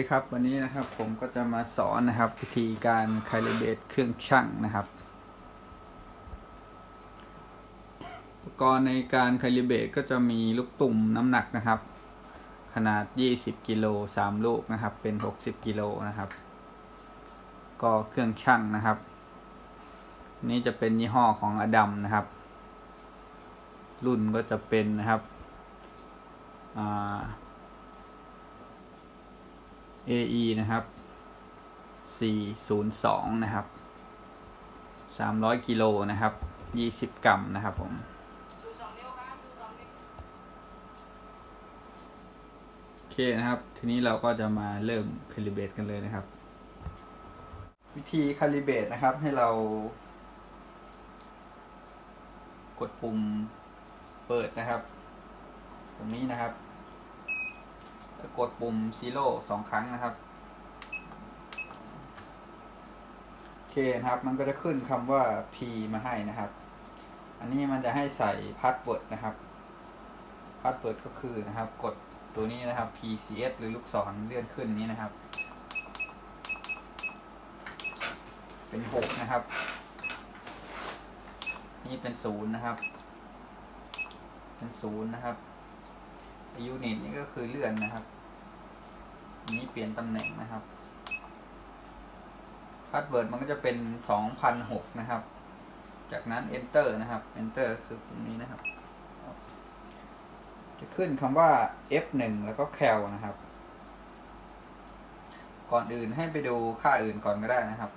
ดีครับ วันนี้นะครับผมก็จะมาสอนนะครับวิธีการคาลิเบตเครื่องชั่งนะครับ อุปกรณ์ในการคาลิเบตก็จะมีลูกตุ่มน้ำหนักนะครับ ขนาด 20กิโล3ลูกนะครับ เป็น 60กิโลนะครับ ก็เครื่องชั่งนะครับ นี่จะเป็นยี่ห้อของอดัมนะครับ รุ่นก็จะเป็นนะครับอ่า AE นะครับ 402 นะครับ 300 กิโลนะครับ 20 กรัมนะครับผม โอเคนะครับ ทีนี้เราก็จะมาเริ่มคาลิเบตกันเลยนะครับ วิธีคาลิเบตนะครับให้เรา กดปุ่มเปิดนะครับ ตรงนี้นะครับ กดปุ่มซีโร่สองครั้งนะครับ โอเคนะครับ มันก็จะขึ้นคำว่า P มาให้นะครับ อันนี้มันจะให้ใส่พาสเวิร์ดนะครับพาสเวิร์ดก็คือนะครับ กดตัวนี้นะครับ PCS หรือลูกศรเลื่อนขึ้นนี้นะครับ เป็นหกนะครับ นี่เป็นศูนย์นะครับ เป็นศูนย์นะครับ ยูนิตนี่ก็คือเลื่อนนะครับอันนี้เปลี่ยนตำแหน่งนะครับพาสเวิร์ดมันก็จะเป็นสองพันหกนะครับ จากนั้น enter นะครับ enter คือตรงนี้นะครับ จะขึ้นคำว่า F1 แล้วก็ cal นะครับ ก่อนอื่นให้ไปดูค่าอื่นก่อนก็ได้นะครับ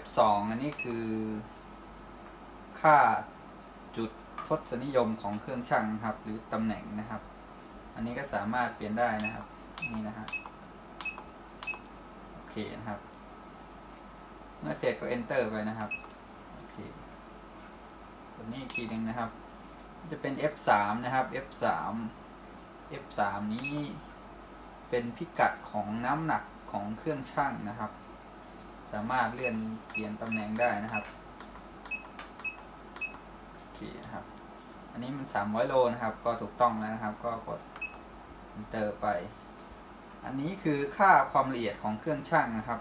F2 อันนี้คือค่าจุด ทศนิยมของเครื่องช่างนะครับ หรือตำแหน่งนะครับ อันนี้ก็สามารถเปลี่ยนได้นะครับ นี่นะฮะโอเคนะครับ เมื่อเสร็จก็ enter ไปนะครับโอเคตัวนี้อีกทีหนึ่งนะครับ จะเป็น F3 นะครับ F3 F3 นี้เป็นพิกัดของน้ำหนักของเครื่องช่างนะครับ สามารถเลื่อนเปลี่ยนตำแหน่งได้นะครับ โอเคนะครับ อันนี้มัน300โลนะครับ ก็ถูกต้องแล้วนะครับ ก็กด enter ไป อันนี้คือค่าความละเอียดของเครื่องช่างนะครับ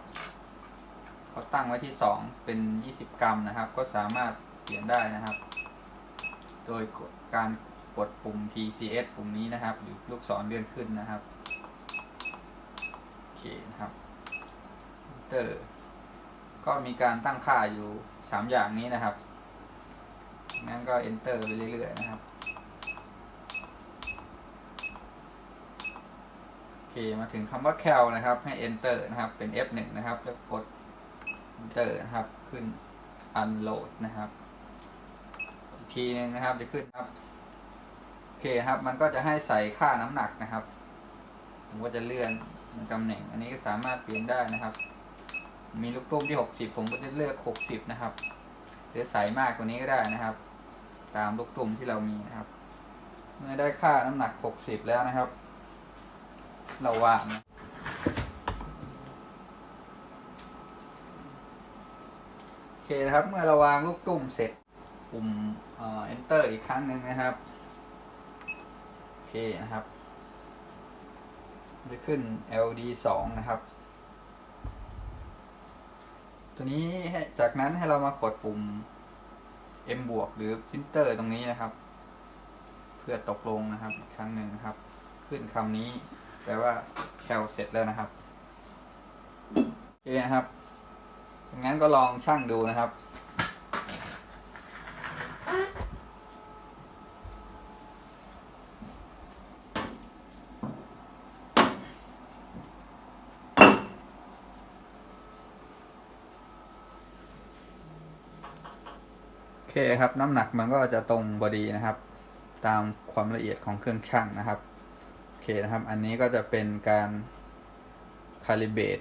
เขาตั้งไว้ที่2เป็น20กรัมนะครับ ก็สามารถเปลี่ยนได้นะครับ โดยการกดปุ่ม PCS ปุ่มนี้นะครับ หรือลูกศรเลื่อนขึ้นนะครับโอเคนะครับ enter ก็มีการตั้งค่าอยู่ 3 อย่างนี้นะครับ งั้นก็ enter ไปเรื่อยๆนะครับโอเคมาถึงคำว่า cal นะครับ ให้ enter นะครับเป็น F1 นะครับแล้วกด enter นะครับขึ้น unload นะครับอีกทีหนึงนะครับจะขึ้นครับโอเคครับ มันก็จะให้ใส่ค่าน้ำหนักนะครับผมก็จะเลื่อนตำแหน่ง อันนี้ก็สามารถเปลี่ยนได้นะครับ มีลูกตุ้มที่ 60 ผมก็จะเลือก 60 นะครับ หรือใส่มากกว่านี้ก็ได้นะครับ ตามลูกตุ่มที่เรามีนะครับ เมื่อได้ค่าน้ำหนัก 60 แล้วนะครับ เราวางโอเคนะครับ เมื่อเราวางลูกตุ่มเสร็จปุ่มเอ่อ enter อีกครั้งหนึ่งนะครับโอเคนะครับจะขึ้น LD 2นะครับ ตัวนี้จากนั้นให้เรามากดปุ่ม M บวกหรือพิมเตอร์ตรงนี้นะครับ เพื่อตกลงนะครับอีกครั้งหนึ่งนะครับ ขึ้นคำนี้ แปลว่าแคลเสร็จแล้วนะครับโอเคนะครับงั้นก็ลองช่างดูนะครับ เคครับน้ำหนักมันก็จะตรงบอดีนะครับ ตามความละเอียดของเครื่องช่างนะครับโอเคนะครับ อันนี้ก็จะเป็นการคาลิเบต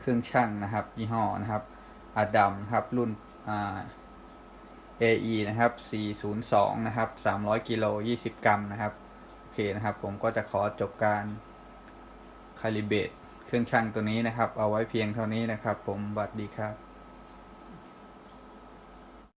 เครื่องช่างนะครับ ยี่ห้อนะครับอาดัมครับรุ่นอ่า AE นะครับ 402 นะครับ 300 กิโล 20 กรัมนะครับ โอเคนะครับ ผมก็จะขอจบการคาลิเบตเครื่องช่างตัวนี้นะครับ เอาไว้เพียงเท่านี้นะครับ ผมบัดดีครับ